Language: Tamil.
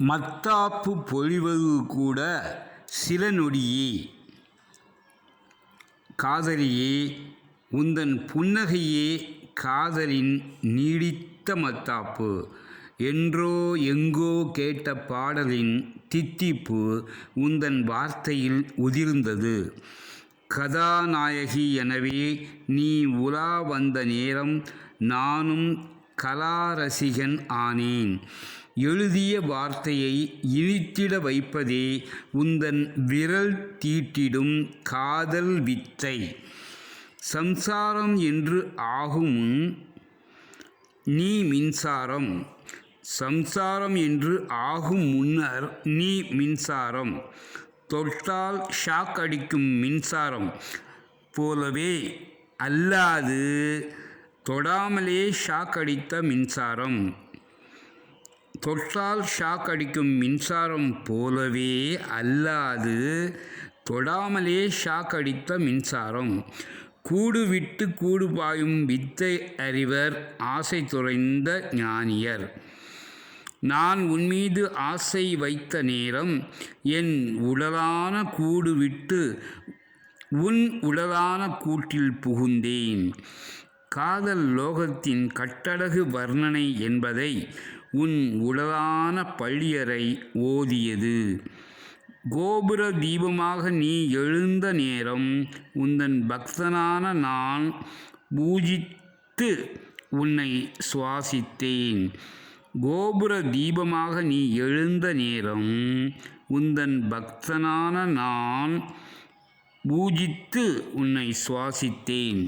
மத்தாப்பு பொழிவது கூட சில நொடியே காதலியே உந்தன் புன்னகையே காதலின் நீடித்த மத்தாப்பு. என்றோ எங்கோ கேட்ட பாடலின் தித்திப்பு உந்தன் வார்த்தையில் உதிர்ந்தது. கதாநாயகி எனவே நீ உலா வந்த நேரம் நானும் கலாரசிகன் ஆனேன். எழுதிய வார்த்தையை இனித்திட வைப்பதே உந்தன் விரல் தீட்டிடும் காதல் வித்தை. சம்சாரம் என்று ஆகும் நீ மின்சாரம். சம்சாரம் என்று ஆகும் முன்னர் நீ மின்சாரம். தொட்டால் ஷாக் அடிக்கும் மின்சாரம் போலவே அல்லாது தொடாமலே ஷாக் அடித்த மின்சாரம். தொட்டால் ஷாக் அடிக்கும் மின்சாரம் போலவே அல்லாது தொடாமலே ஷாக் அடித்த மின்சாரம். கூடு விட்டு கூடு பாயும் வித்தை அறிவர் ஆசை துறைந்த ஞானியர். நான் உன்மீது ஆசை வைத்த நேரம் என் உடலான கூடு விட்டு உன் உடலான கூட்டில் புகுந்தேன். காதல் லோகத்தின் கட்டழகு வர்ணனை என்பதை உன் உடலான பள்ளியறை ஓதியது. கோபுர தீபமாக நீ எழுந்த நேரம் உந்தன் பக்தனான நான் பூஜித்து உன்னை சுவாசித்தேன். கோபுர தீபமாக நீ எழுந்த நேரம் உந்தன் பக்தனான நான் பூஜித்து உன்னை சுவாசித்தேன்.